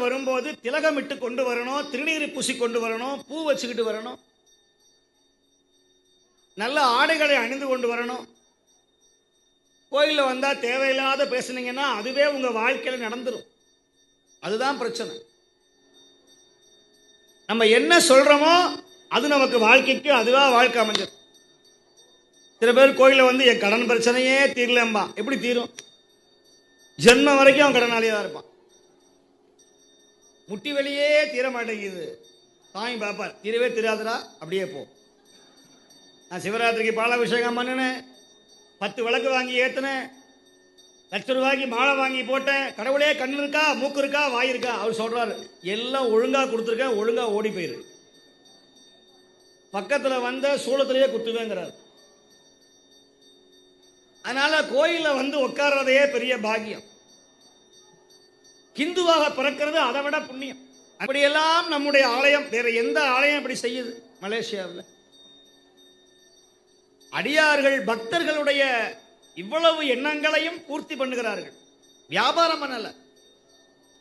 கோயிலில் வரும்போது திலகமிட்டு கொண்டு வரணும் திருநீர் பூசி கொண்டு வரணும் பூ வச்சுக்கிட்டு வரணும். நல்ல ஆடைகளை அணிந்து கொண்டு வரணும். கோயிலில் வந்தால் தேவையில்லாத பேசுனீங்கன்னா அதுவே உங்கள் வாழ்க்கையில் நடந்துரும். அதுதான் பிரச்சனை. நம்ம என்ன சொல்கிறோமோ அது நமக்கு வாழ்க்கைக்கு அதுவாக வாழ்க்கை அமைஞ்சிடும் சில பேர் கோயிலில் வந்து என் கடன் பிரச்சனையே தீரலம்பா. எப்படி தீரும்? ஜென்மம் வரைக்கும் அவன் கடனாளியாக தான் இருப்பான். முட்டி வெளியே தீர மாட்டேங்குது சாமி பார்ப்பார் தீரவே தீராதரா அப்படியே போ. நான் சிவராத்திரிக்கு பாலாபிஷேகம் பண்ணினேன். பத்து விளக்கு வாங்கி ஏற்றினேன் லட்ச ரூபாய்க்கு மாலை வாங்கி போட்டேன். கடவுளே கண் இருக்கா மூக்கு இருக்கா வாய் இருக்கா? அவர் சொல்றாரு எல்லாம் ஒழுங்கா கொடுத்துருக்கேன் ஒழுங்கா ஓடி போயிரு. பக்கத்துல வந்த சூளத்திலேயே குத்துவேங்கிறார். அதனால கோயிலில் வந்து உட்கார்றதையே பெரிய பாக்கியம். ஹிந்துவாக பிறக்கிறது அதை விட புண்ணியம். அப்படியெல்லாம் நம்முடைய ஆலயம் வேற எந்த ஆலயம் அப்படி செய்யுது? மலேசியாவில். அடியார்கள் பக்தர்களுடைய இவ்வளவு எண்ணங்களையும் பூர்த்தி பண்ணுகிறார்கள். வியாபாரம் பண்ணல.